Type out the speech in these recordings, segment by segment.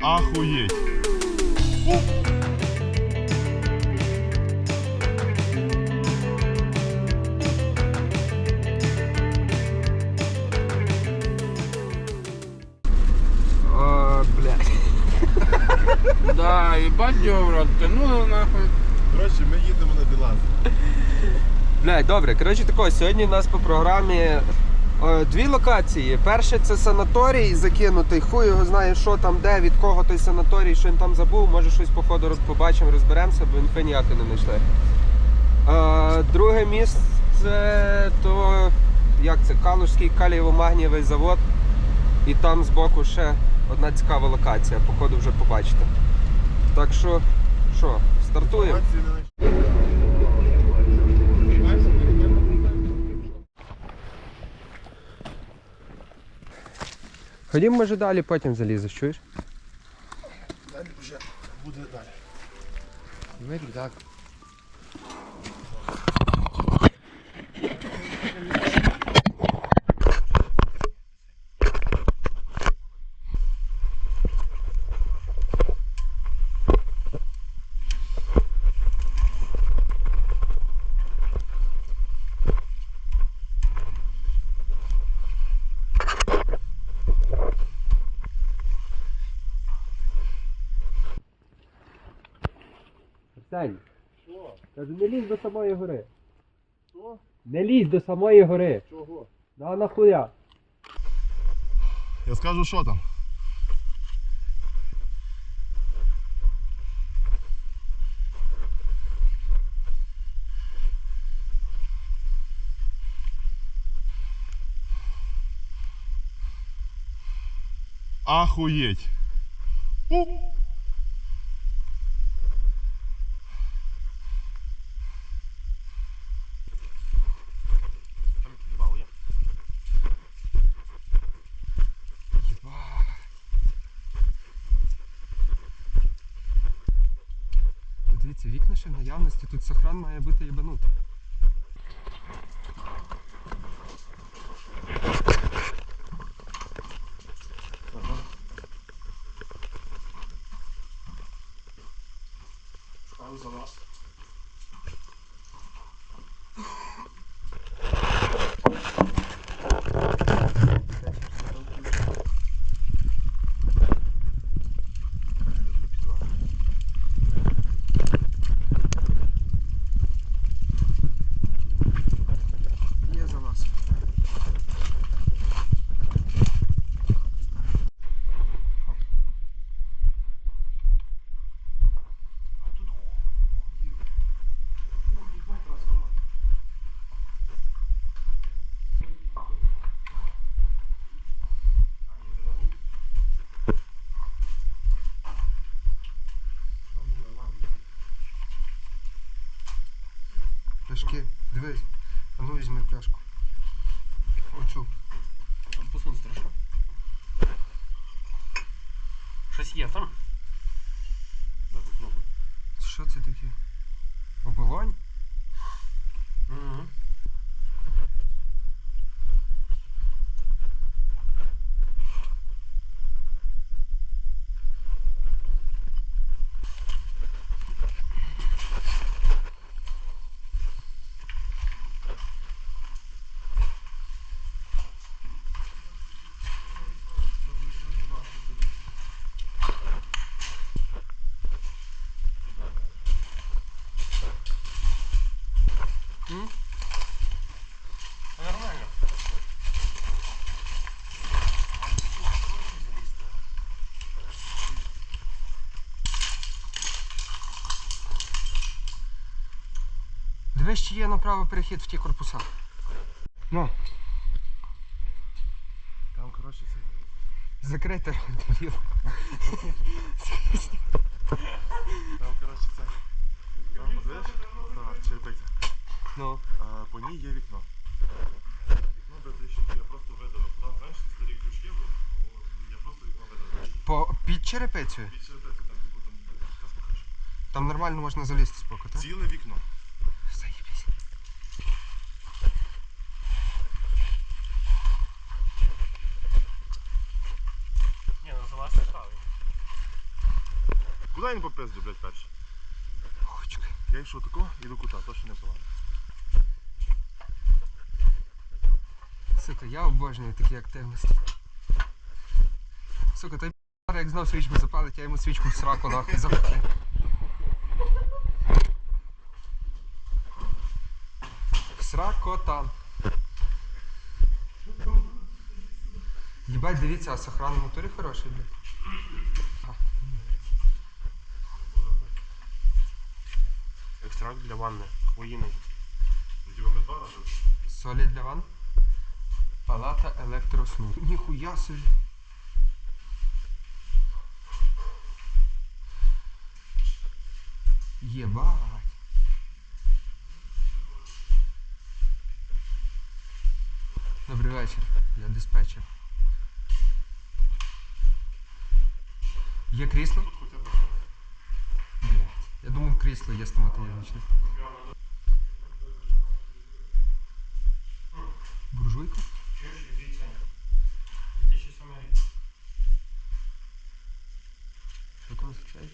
Ахуєть. О, блядь. Да, ебать дёвра, тянуло нахуй. Коротше, ми їдемо на Білаз. Блядь, добре, коротше тако, сьогодні у нас по програмі е, дві локації. Перше це санаторій закинутий, хуй його знає, що там, де, від кого той санаторій, що він там забув, може щось по ходу роз- побачимо, розберемося, бо інфи ніякої не знайшли. Е, друге місце то як це? Калужський калієво-магнієвий завод. І там збоку ще одна цікава локація, по ходу вже побачите. Так що, що, стартуємо? Інформації не знайшли. Ходім, може далі, потім залізеш, чуєш? Далі вже буде далі. Вийдь, так. Арсень, Що? кажу, не лізь до самої гори. Що? Не лізь до самої гори. Чого? Ну а нахуя? Я скажу, що там. Ахуєть. У! Дивіться, вікна ще в наявності, тут сохран має бути єбанутий. Ставлю за вас. Є за вас. А тут хуй. Хуй, ебать, трансформатор. А, ні, це на вулиці. Там буде нормально. Пляшки, дивись. А ну візьми пляшку. Оцю. Там посун страшно. Щось є там? Що це таке? Оболонь? Нормально. Дивись, чи є направо перехід в ті корпуса. Ну, Там, коротше, це. закрите. Там, коротше, це. Там, видиш? Так, черепиця. Ну. А, по ній є вікно. Вікно без решітки я просто видавив. Там, знаєш, старі крючки були. Я просто вікно видавив. По, під черепицею. Під черепицю там, типу, там, зараз покажу. Там нормально можна залізти з так? Ціле вікно. Заєбісь. Ні, ну за вас не ставить. Куди він попизду, блядь, перший? Очки. Я йшов тако, іду кута, то що не погано. Сука, я обожнюю такі активності. Сука, той п***ар, як знов свічку запалить, я йому свічку в сраку нахуй запалю. Сракота. Єбать, дивіться, а сохран в моторі хороший, блядь. Екстракт для ванни. Хвоїний. Солі для ван. Палата електросну. Ніхуя собі. Єбать. Добрий вечір, я диспетчер. Є крісло? Блять. Я думав, крісло є стоматологічне. Буржуйка? Чуєш, дивіться. 2007 рік. Цей?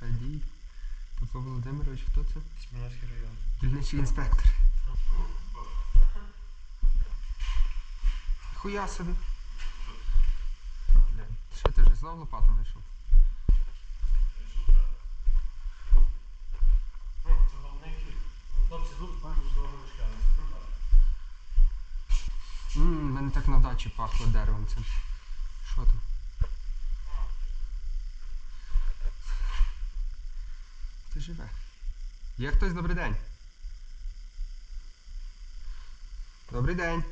Радій. Петро Володимирович, хто це? Смілянський район. Дільничий інспектор. Хуя собі. Що ти вже знов лопату знайшов? Ну, це. Хлопці, тут бачу, що ви шкали. Ммм, мене так на дачі пахло деревом цим. Що там? Живе? Є хтось добрий день? Добрий день.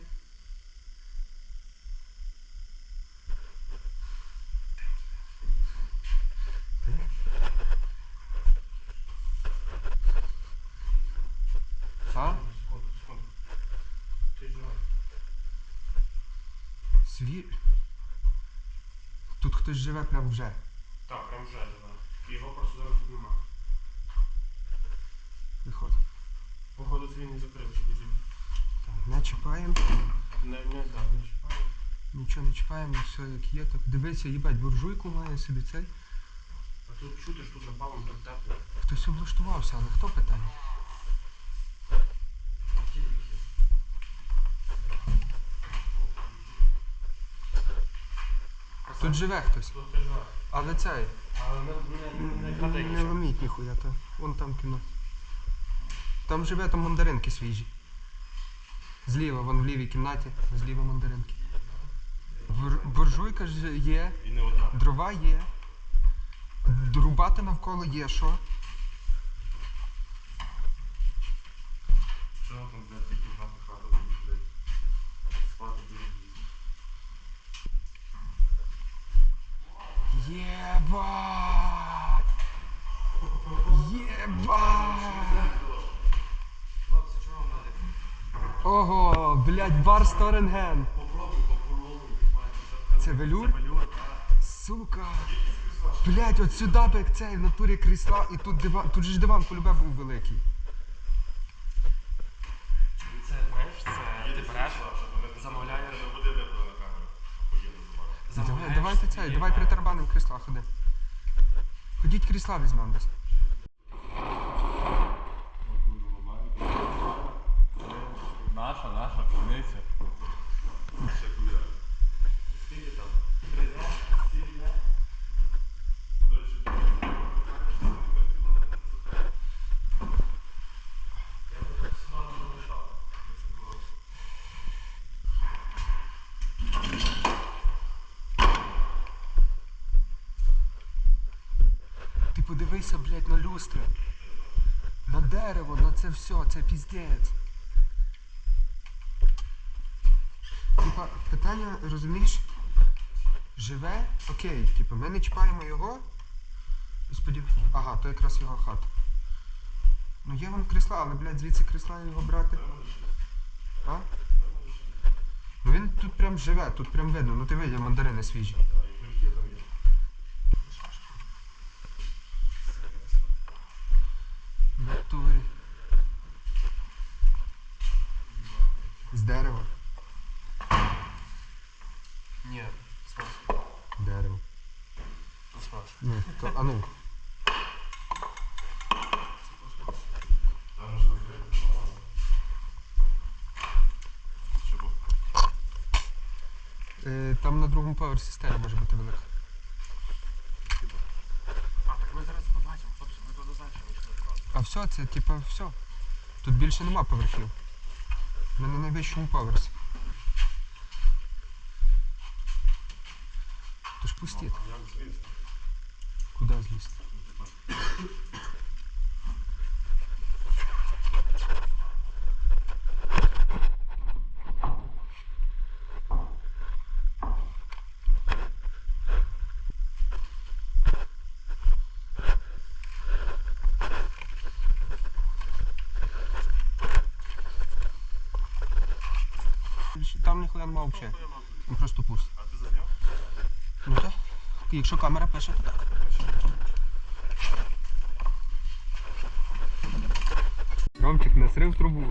А? Свір. Тут хтось живе прям вже. Так, прям вже живе. Його просто зараз тут нема. Виходь. Походу це він не закрився. Так, не чіпаємо, Не, не, так, не чіпаю. нічого не чіпаємо, все як є. Так дивися, їбать, буржуйку має собі цей. А тут чути, що тут напалом так тепло. Хтось облаштувався, але хто питає? Тут живе хтось. Тут живе. Але цей. Але не, не, не, не Не, хати не ломіть ніхуя, то. Вон там кіно. Там живе там мандаринки свіжі. Зліва, вон в лівій кімнаті, зліва мандаринки. Бур- буржуйка ж є, І не одна. дрова є. Рубати навколо є що? Що там, блядь, тільки хата хата, будеш, блядь. Спати будеш. Єбать! Єбать! Хлопці, чого вам надо? Ого, блядь, бар Сторенген. Попробуй, попробуй. Це велюр? Сука. Блядь, от сюди би як цей в натурі крісла і тут диван. Тут же ж диван полюбе був великий. Це, знаєш, це ти береш, замовляєш. Давай, давайте цей, давай притарбаним крісла ходи. Ходіть крісла візьмемо десь. Наша, наша пшениця. Ще хуя. Скільки там? До речі, Я тут сама не залишав. Ти подивися, блядь, на люстри. На дерево, на це все, це піздець. Типа, питання, розумієш, живе, окей, типу, ми не чіпаємо його. і Сподів... Ага, то якраз його хата. Ну є вам крісла, але, блядь, звідси крісла його брати. А? Ну він тут прям живе, тут прям видно, ну ти видів мандарини свіжі. В натурі. Ну, то, а ну. Е, там на другому поверсі стеля може бути велика. А, так ми зараз побачимо, хлопці, ми туди вийшли. А все, це типа все. Тут більше нема поверхів. Ми на найвищому поверсі. Тож пустіть. А як злізти? Куди злізти? Більше- Там ніхуя нема взагалі. Він просто пусто. А ти зайняв? Ну так. Якщо камера пише, то так. Ромчик, насрив трубу.